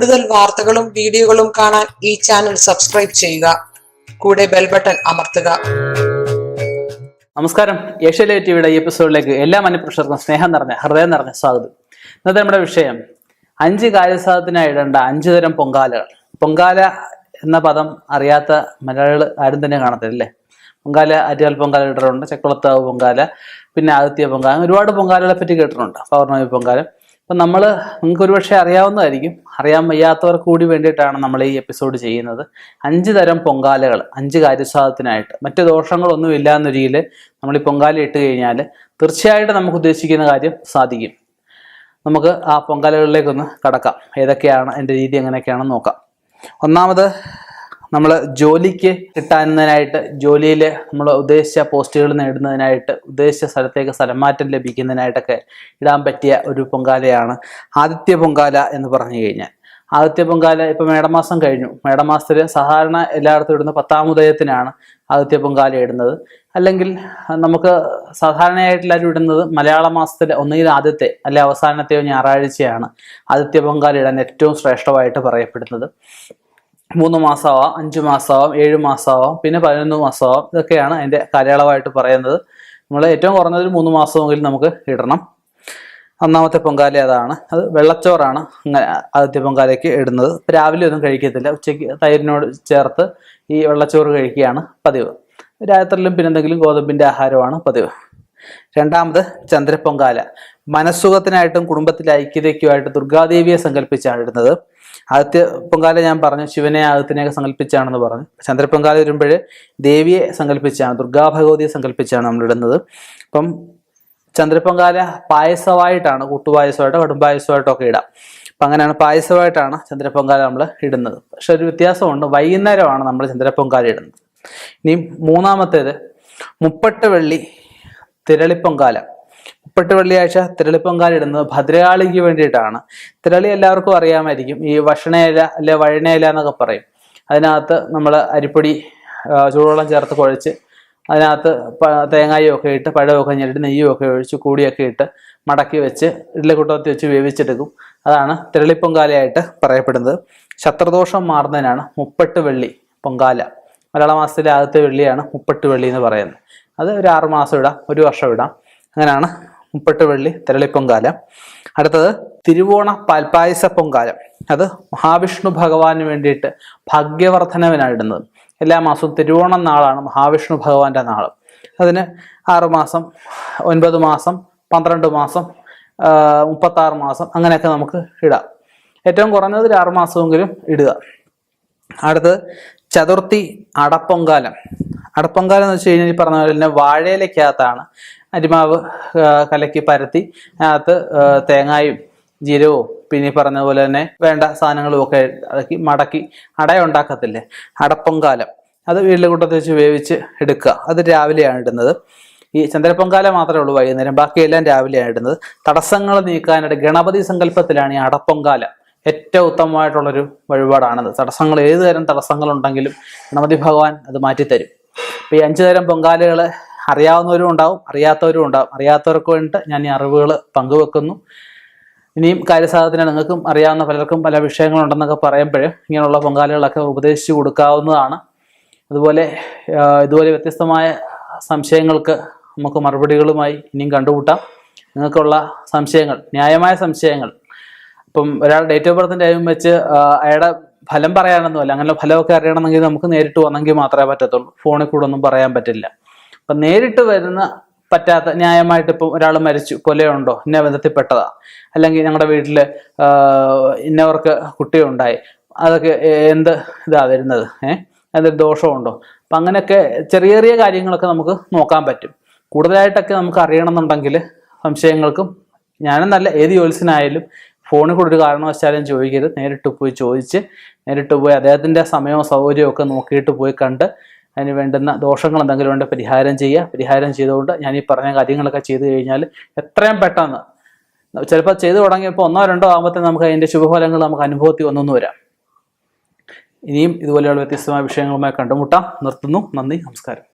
കൂടുതൽ വാർത്തകളും വീഡിയോകളും കാണാൻ ഈ ചാനൽ സബ്സ്ക്രൈബ് ചെയ്യുക. കൂടെ ബെൽ ബട്ടൺ അമർത്തുക. നമസ്കാരം. ഏഷ്യയിലെ ടിവിയുടെ ഈ എപ്പിസോഡിലേക്ക് എല്ലാ മനുഷ്യർക്കും സ്നേഹം നിറഞ്ഞ ഹൃദയം നിറഞ്ഞ സ്വാഗതം. ഇന്നത്തെ നമ്മുടെ വിഷയം അഞ്ച് കാര്യസാധനത്തിനായി ഇടേണ്ട അഞ്ചു തരം പൊങ്കാലകൾ. പൊങ്കാല എന്ന പദം അറിയാത്ത മലയാളികൾ ആരും തന്നെ കാണത്തില്ല അല്ലേ പൊങ്കാല അരിയാൽ പൊങ്കാല ഇട്ടിട്ടുണ്ട് ചക്കുളത്താവ് പൊങ്കാല പിന്നെ ആദിത്യ പൊങ്കാല ഒരുപാട് പൊങ്കാലകളെ പറ്റി കേട്ടിട്ടുണ്ട് പൗർണമി പൊങ്കാല. അപ്പം നമ്മൾ നിങ്ങൾക്ക് ഒരുപക്ഷെ അറിയാവുന്നതായിരിക്കും. അറിയാൻ വയ്യാത്തവർക്ക് കൂടി വേണ്ടിയിട്ടാണ് നമ്മൾ ഈ എപ്പിസോഡ് ചെയ്യുന്നത്. അഞ്ച് തരം പൊങ്കാലകൾ അഞ്ച് കാര്യസാധത്തിനായിട്ട് മറ്റു ദോഷങ്ങളൊന്നും ഇല്ല എന്ന രീതിയിൽ നമ്മൾ ഈ പൊങ്കാല ഇട്ട് കഴിഞ്ഞാൽ തീർച്ചയായിട്ടും നമുക്ക് ഉദ്ദേശിക്കുന്ന കാര്യം സാധിക്കും. നമുക്ക് ആ പൊങ്കാലകളിലേക്കൊന്ന് കടക്കാം. ഏതൊക്കെയാണ് എന്റെ രീതി എങ്ങനെയൊക്കെയാണെന്ന് നോക്കാം. ഒന്നാമത് നമ്മൾ ജോലിക്ക് കിട്ടാനായിട്ട് ജോലിയിൽ നമ്മൾ ഉദ്ദേശിച്ച പോസ്റ്റുകൾ നേടുന്നതിനായിട്ട് ഉദ്ദേശിച്ച സ്ഥലത്തേക്ക് സ്ഥലം മാറ്റം ലഭിക്കുന്നതിനായിട്ടൊക്കെ ഇടാൻ പറ്റിയ ഒരു പൊങ്കാലയാണ് ആദിത്യ പൊങ്കാല എന്ന് പറഞ്ഞു കഴിഞ്ഞാൽ. ആദിത്യ പൊങ്കാല ഇപ്പൊ മേടമാസം കഴിഞ്ഞു. മേടമാസത്തിൽ സാധാരണ എല്ലായിടത്തും ഇടുന്ന പത്താം ഉദയത്തിനാണ് ആദിത്യ പൊങ്കാല ഇടുന്നത്. അല്ലെങ്കിൽ നമുക്ക് സാധാരണയായിട്ട് എല്ലാവരും ഇടുന്നത് മലയാള മാസത്തിലെ ഒന്നുകിൽ ആദ്യത്തെ അല്ലെ അവസാനത്തെയോ ഞായറാഴ്ചയാണ് ആദിത്യ പൊങ്കാല ഇടാൻ ഏറ്റവും ശ്രേഷ്ഠമായിട്ട് പറയപ്പെടുന്നത്. മൂന്ന് മാസമാവാം അഞ്ച് മാസമാവാം ഏഴ് മാസമാവാം പിന്നെ പതിനൊന്ന് മാസമാവാം ഇതൊക്കെയാണ് അതിന്റെ കാലയളവായിട്ട് പറയുന്നത്. നമ്മൾ ഏറ്റവും കുറഞ്ഞത് മൂന്ന് മാസമെങ്കിലും നമുക്ക് ഇടണം. ഒന്നാമത്തെ പൊങ്കാല അതാണ്. അത് വെള്ളച്ചോറാണ് അങ്ങനെ ആദ്യത്തെ പൊങ്കാലയ്ക്ക് ഇടുന്നത്. രാവിലെ ഒന്നും കഴിക്കത്തില്ല. ഉച്ചയ്ക്ക് തൈരിനോട് ചേർത്ത് ഈ വെള്ളച്ചോറ് കഴിക്കുകയാണ് പതിവ്. രാത്രിയിലും പിന്നെ എന്തെങ്കിലും ഗോതമ്പിന്റെ ആഹാരമാണ് പതിവ്. രണ്ടാമത് ചന്ദ്രപ്പൊങ്കാല. മനസ്സുഖത്തിനായിട്ടും കുടുംബത്തിലെ ഐക്യതയ്ക്കുമായിട്ട് ദുർഗാദേവിയെ സങ്കല്പിച്ചാണ് ഇടുന്നത്. ആദ്യത്തെ പൊങ്കാല ഞാൻ പറഞ്ഞു ശിവനെ ആദിത്യനെയൊക്കെ സങ്കല്പിച്ചാണെന്ന് പറഞ്ഞു. ചന്ദ്രപ്പൊങ്കാല വരുമ്പോൾ ദേവിയെ സങ്കല്പിച്ചാണ് ദുർഗാ ഭഗവതിയെ സങ്കല്പിച്ചാണ് നമ്മൾ ഇടുന്നത് അപ്പം ചന്ദ്രപ്പൊങ്കാല പായസമായിട്ടാണ് കൂട്ടുപായസമായിട്ടോ കടുംപായസമായിട്ടോ ഒക്കെ ഇടാം. അപ്പം അങ്ങനെയാണ് പായസമായിട്ടാണ് ചന്ദ്രപ്പൊങ്കാല നമ്മൾ ഇടുന്നത്. പക്ഷെ ഒരു വ്യത്യാസമുണ്ട് വൈകുന്നേരമാണ് നമ്മൾ ചന്ദ്രപ്പൊങ്കാല ഇടുന്നത്. ഇനി മൂന്നാമത്തേത് മുപ്പട്ട് വെള്ളി തിരളിപ്പൊങ്കാല. മുപ്പട്ട് വെള്ളിയാഴ്ച തിരളിപ്പൊങ്കാല ഇടുന്നത് ഭദ്രകാളിക്ക് വേണ്ടിയിട്ടാണ്. തിരളി എല്ലാവർക്കും അറിയാമായിരിക്കും. ഈ വഷണയില അല്ലെ വഴണയില എന്നൊക്കെ പറയും. അതിനകത്ത് നമ്മൾ അരിപ്പൊടി ചൂടുവെള്ളം ചേർത്ത് കുഴച്ച് അതിനകത്ത് തേങ്ങായും ഒക്കെ ഇട്ട് പഴമൊക്കെ ഞെരിട്ട് നെയ്യും ഒക്കെ ഒഴിച്ച് കൂടിയൊക്കെ ഇട്ട് മടക്കി വെച്ച് ഇഡ്ഡലിക്കുട്ടത്തി വെച്ച് വേവിച്ചെടുക്കും. അതാണ് തിരളി പൊങ്കാലയായിട്ട് പറയപ്പെടുന്നത്. ശത്രുദോഷം മാറുന്നതിനാണ് മുപ്പട്ട് വെള്ളി പൊങ്കാല. മലയാള മാസത്തിലെ ആദ്യത്തെ വെള്ളിയാണ് മുപ്പട്ട് വെള്ളി എന്ന് പറയുന്നത്. അത് ഒരു ആറ് മാസം ഇടാം ഒരു വർഷം ഇടാം. അങ്ങനെയാണ് മുപ്പട്ട് വെള്ളി തിരളിപ്പൊങ്കാലം. അടുത്തത് തിരുവോണ പാൽപ്പായസ പൊങ്കാലം. അത് മഹാവിഷ്ണു ഭഗവാന് വേണ്ടിയിട്ട് ഭാഗ്യവർദ്ധനവിനാണ് ഇടുന്നത് എല്ലാ മാസവും തിരുവോണം നാളാണ് മഹാവിഷ്ണു ഭഗവാന്റെ നാൾ അതിന് ആറുമാസം ഒൻപത് മാസം പന്ത്രണ്ട് മാസം മുപ്പത്താറ് മാസം അങ്ങനെയൊക്കെ നമുക്ക് ഇടാം. ഏറ്റവും കുറഞ്ഞത് ഒരു മാസമെങ്കിലും ഇടുക. അടുത്തത് ചതുർത്ഥി അടപ്പൊങ്കാലം. അടപ്പൊങ്കാലം എന്ന് വെച്ച് കഴിഞ്ഞാൽ ഈ പറഞ്ഞ പോലെ തന്നെ വാഴയിലക്കകത്താണ് അരിമാവ് കലക്കി പരത്തി അതിനകത്ത് തേങ്ങായും ജീരകവും പിന്നെ പറഞ്ഞ പോലെ തന്നെ വേണ്ട സാധനങ്ങളും ഒക്കെ അടക്കി മടക്കി അട ഉണ്ടാക്കത്തില്ലേ? അടപ്പൊങ്കാലം അത് വീട്ടിലെ കൂട്ടത്തിൽ വെച്ച് വേവിച്ച് എടുക്കുക. അത് രാവിലെയാണ് ഇടുന്നത്. ഈ ചന്ദ്രപ്പൊങ്കാല മാത്രമേ ഉള്ളൂ വൈകുന്നേരം. ബാക്കിയെല്ലാം രാവിലെയാണ് ഇടുന്നത്. തടസ്സങ്ങൾ നീക്കാനായിട്ട് ഗണപതി സങ്കല്പത്തിലാണ് ഈ അടപ്പൊങ്കാല ഏറ്റവും ഉത്തമമായിട്ടുള്ളൊരു വഴിപാടാണത്. തടസ്സങ്ങൾ ഏത് തരം തടസ്സങ്ങളുണ്ടെങ്കിലും ഗണപതി ഭഗവാൻ അത് മാറ്റിത്തരും. അപ്പം ഈ അഞ്ചു തരം പൊങ്കാലകൾ അറിയാവുന്നവരും ഉണ്ടാവും അറിയാത്തവരും ഉണ്ടാവും. അറിയാത്തവർക്ക് വേണ്ടിയിട്ട് ഞാൻ ഈ അറിവുകൾ പങ്കുവെക്കുന്നു. ഇനിയും കാര്യസാധനത്തിന് നിങ്ങൾക്കും അറിയാവുന്ന പലർക്കും പല വിഷയങ്ങളുണ്ടെന്നൊക്കെ പറയുമ്പോൾ ഇങ്ങനെയുള്ള പൊങ്കാലകളൊക്കെ ഉപദേശിച്ചു കൊടുക്കാവുന്നതാണ്. അതുപോലെ ഇതുപോലെ വ്യത്യസ്തമായ സംശയങ്ങൾക്ക് നമുക്ക് മറുപടികളുമായി ഇനിയും കണ്ടുകൂട്ടാം. നിങ്ങൾക്കുള്ള സംശയങ്ങൾ ന്യായമായ സംശയങ്ങൾ. ഇപ്പം ഒരാൾ ഡേറ്റ് ഓഫ് ബർത്തിന്റെ ടൈം വെച്ച് അയാളുടെ ഫലം പറയാനൊന്നുമല്ല. അങ്ങനെ ഫലമൊക്കെ അറിയണമെങ്കിൽ നമുക്ക് നേരിട്ട് വന്നെങ്കിൽ മാത്രമേ പറ്റത്തുള്ളൂ. ഫോണിൽ കൂടെ ഒന്നും പറയാൻ പറ്റില്ല. അപ്പം നേരിട്ട് വരുന്ന പറ്റാത്ത ന്യായമായിട്ട് ഇപ്പം ഒരാൾ മരിച്ചു കൊലയുണ്ടോ ഇന്ന ബന്ധത്തിൽപ്പെട്ടതാ അല്ലെങ്കിൽ ഞങ്ങളുടെ വീട്ടിൽ ഇന്നവർക്ക് കുട്ടിയുണ്ടായി അതൊക്കെ എന്ത് ഇതാ വരുന്നത് ഏഹ് എന്തൊരു ദോഷമുണ്ടോ? അപ്പം അങ്ങനെയൊക്കെ ചെറിയ ചെറിയ കാര്യങ്ങളൊക്കെ നമുക്ക് നോക്കാൻ പറ്റും. കൂടുതലായിട്ടൊക്കെ നമുക്ക് അറിയണമെന്നുണ്ടെങ്കിൽ സംശയങ്ങൾക്കും ഞാനെന്നല്ല ഏത് ജോലിസിനായാലും ഫോണിൽ കൂടെ ഒരു കാരണവശാലും ചോദിക്കരുത്. നേരിട്ട് പോയി ചോദിച്ച് നേരിട്ട് പോയി അദ്ദേഹത്തിന്റെ സമയവും സൗകര്യവും ഒക്കെ നോക്കിയിട്ട് പോയി കണ്ട് അതിന് വേണ്ടുന്ന ദോഷങ്ങൾ എന്തെങ്കിലും ഉണ്ടെങ്കിൽ പരിഹാരം ചെയ്യുക. പരിഹാരം ചെയ്തുകൊണ്ട് ഞാൻ ഈ പറഞ്ഞ കാര്യങ്ങളൊക്കെ ചെയ്തു കഴിഞ്ഞാൽ എത്രയും പെട്ടെന്ന് ചിലപ്പോൾ ചെയ്തു തുടങ്ങിയപ്പോൾ ഒന്നോ രണ്ടോ ആകുമ്പോൾ നമുക്ക് അതിന്റെ ശുഭഫലങ്ങൾ നമുക്ക് അനുഭവത്തിൽ വന്നൊന്നു വരാം. ഇനിയും ഇതുപോലെയുള്ള വ്യത്യസ്തമായ വിഷയങ്ങളുമായി കണ്ടുമുട്ടാം. നിർത്തുന്നു. നന്ദി. നമസ്കാരം.